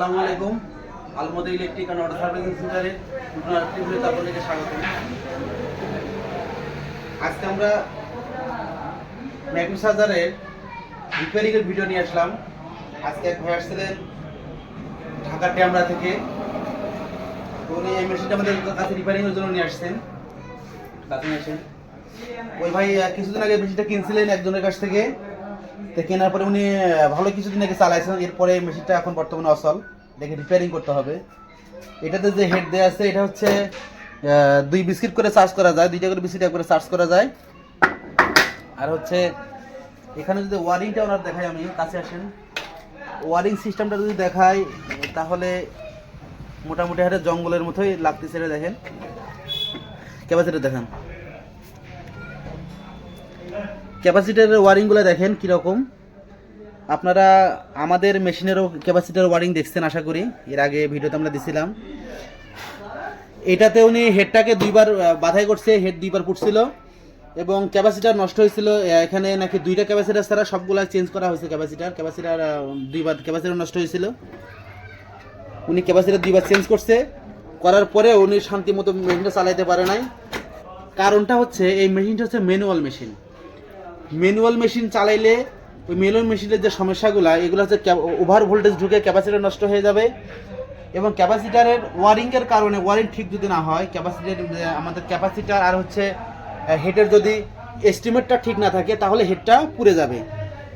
আসসালামু আলাইকুম। আলমোদা ইলেকট্রিক অ্যান্ড ওয়াটার সার্ভিসিং সেন্টারে নতুন আরেকটি আপনাদেরকে স্বাগত। আজকে আমরা ম্যাগনিস হাজারের রিপেয়ারিং এর ভিডিও নিয়ে আসলাম। আজকে এক ভাই আসছিলেন ঢাকা ট্যামরা থেকে। উনি এই মেশিনটা আমাদের কাছে রিপেয়ারিং এর জন্য নিয়ে আসছেন। কাছে নিয়ে আসেন। ওই ভাই কিছুদিন আগে মেশিনটা কিনছিলেন একজনের কাছ থেকে। তো কেনার পরে উনি ভালো কিছুদিন আগে চালাইছেন, এরপরে মেশিনটা এখন বর্তমানে অসল দেখে রিপেয়ারিং করতে হবে। এটাতে যে হেড দেওয়া আছে, এটা হচ্ছে দুই বিস্কিট করে চার্জ করা যায়, দুইটা করে বিস্কিট করে চার্জ করা যায়। আর হচ্ছে, এখানে যদি ওয়ারিংটা ওনার দেখাই আমি, কাছে আসেন। ওয়ারিং সিস্টেমটা যদি দেখাই, তাহলে মোটামুটি হারে জঙ্গলের মতোই লাগতেছে এটা দেখেন। ক্যাপাসিটি দেখেন। ক্যাপাসিটার ওয়ারিংগুলো দেখেন কীরকম। আপনারা আমাদের মেশিনেরও ক্যাপাসিটার ওয়ারিং দেখছেন, আশা করি। এর আগে ভিডিওতে আমরা দিছিলাম। এটাতে উনি হেডটাকে দুইবার বাধাই করছে, হেড দুইবার পুটছিল এবং ক্যাপাসিটার নষ্ট হয়েছিল। এখানে নাকি দুইটা ক্যাপাসিটার ছাড়া সবগুলা চেঞ্জ করা হয়েছে ক্যাপাসিটার। ক্যাপাসিটার দুইবার, ক্যাপাসিটার নষ্ট হয়েছিল। উনি ক্যাপাসিটার দুইবার চেঞ্জ করছে। করার পরে উনি শান্তি মতো মেশিনটা চালাইতে পারে নাই। কারণটা হচ্ছে, এই মেশিনটা হচ্ছে ম্যানুয়াল মেশিন। ম্যানুয়াল মেশিন চালাইলে ওই ম্যানুয়াল মেশিনের যে সমস্যাগুলো, এগুলো হচ্ছে ওভার ভোল্টেজ ঢুকে ক্যাপাসিটার নষ্ট হয়ে যাবে এবং ক্যাপাসিটারের ওয়ারিংয়ের কারণে ওয়ারিং ঠিক যদি না হয় ক্যাপাসিটার আমাদের ক্যাপাসিটার আর হচ্ছে হেডের যদি এস্টিমেটটা ঠিক না থাকে, তাহলে হেডটা পুড়ে যাবে।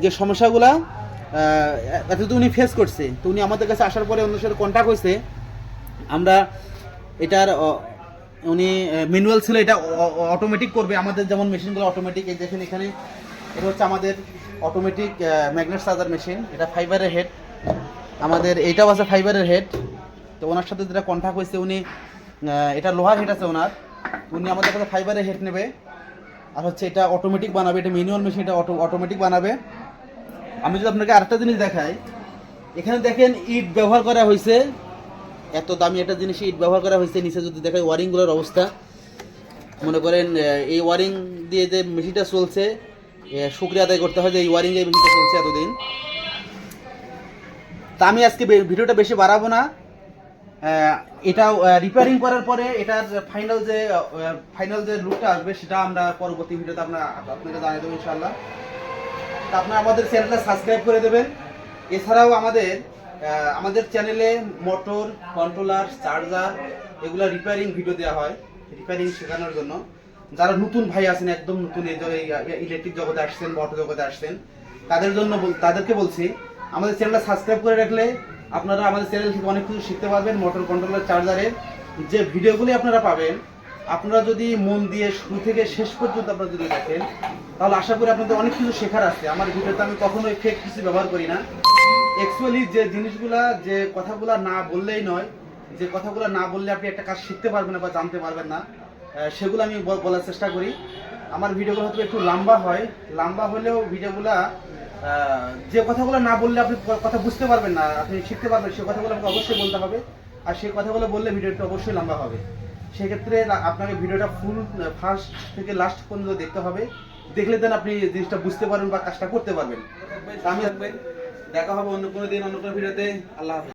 যে সমস্যাগুলা এতদিন উনি ফেস করছে। তো উনি আমাদের কাছে আসার পরে ওনার সাথে কন্ট্যাক্ট হয়েছে। আমরা এটার উনি ম্যানুয়াল ছিল, এটা অটোমেটিক করবে। আমাদের যেমন মেশিনগুলো অটোমেটিক এই দেখেন এখানে, এটা হচ্ছে আমাদের অটোমেটিক ম্যাগনেট চার্জার মেশিন এটা ফাইবারের হেড আমাদের এইটাও আছে ফাইবারের হেড তো ওনার সাথে যেটা কন্ট্যাক্ট হয়েছে, উনি এটা লোহার হেড আছে ওনার। উনি আমাদের কাছে ফাইবারের হেড নেবে। আর হচ্ছে এটা অটোমেটিক বানাবে, এটা ম্যানুয়াল মেশিন এটা অটো অটোমেটিক বানাবে। আমি যদি আপনাকে আরেকটা জিনিস দেখাই, এখানে দেখেন ইট ব্যবহার করা হয়েছে। এত দামি একটা জিনিস ইট ব্যবহার করা হয়েছে, নিচে যদি দেখাই ওয়ারিংগুলোর অবস্থা। মনে করেন এই ওয়ারিং দিয়ে যে মেশিনটা চলছে শুক্রিয়া আদায় করতে হয় যে এই ওয়ারিং এই মেশিনটা চলছে এতদিন। তা আমি আজকে ভিডিওটা বেশি বাড়াবো না। এটা রিপেয়ারিং করার পরে এটার ফাইনাল যে ফাইনাল যে লুকটা আসবে, সেটা আমরা পরবর্তী ভিডিওতে আপনার আপনাকে জানিয়ে দেবো ইনশাল্লাহ তা আপনারা আমাদের চ্যানেলটা সাবস্ক্রাইব করে দেবেন। এছাড়াও আমাদের আমাদের চ্যানেলে মোটর, কন্ট্রোলার, চার্জার, এগুলো রিপেয়ারিং ভিডিও দেওয়া হয় রিপেয়ারিং শেখানোর জন্য। যারা নতুন ভাই আছেন, একদম নতুন ইলেকট্রিক জগতে আসছেন মোটর জগতে আসছেন, তাদের জন্য তাদেরকে বলছি, আমাদের চ্যানেলটা সাবস্ক্রাইব করে রাখলে আপনারা আমাদের চ্যানেল থেকে অনেক কিছু শিখতে পারবেন মোটর কন্ট্রোলার চার্জারের যে ভিডিওগুলি আপনারা পাবেন। আপনারা যদি মন দিয়ে শুরু থেকে শেষ পর্যন্ত আপনারা যদি দেখেন, তাহলে আশা করি আপনাদের অনেক কিছু শেখার আছে। আমার ভিডিওতে আমি কখনোই ফেক কিছু ব্যবহার করি না। অ্যাকচুয়ালি যে জিনিসগুলা, যে কথাগুলা না বললেই নয়, যে কথাগুলো না বললে আপনি একটা কাজ শিখতে পারবেন বা জানতে পারবেন না সেগুলো আমি বলার চেষ্টা করি। আমার ভিডিওগুলো হয়তো একটু লম্বা হয়, লম্বা হলেও ভিডিওগুলা যে কথাগুলো না বললে আপনি কথা বুঝতে পারবেন না, আপনি শিখতে পারবেন, সে কথাগুলো আমাকে অবশ্যই বলতে হবে। আর সেই কথাগুলো বললে ভিডিওটা অবশ্যই লম্বা হবে। সেক্ষেত্রে আপনাকে ভিডিওটা ফুল ফার্স্ট থেকে লাস্ট পর্যন্ত দেখতে হবে। দেখলে দেন আপনি জিনিসটা বুঝতে পারবেন বা কাজটা করতে পারবেন। আমি দেখা হবে অন্য কোনো দিন অন্য কোনো ভিডিওতে। আল্লাহ হাফেজ।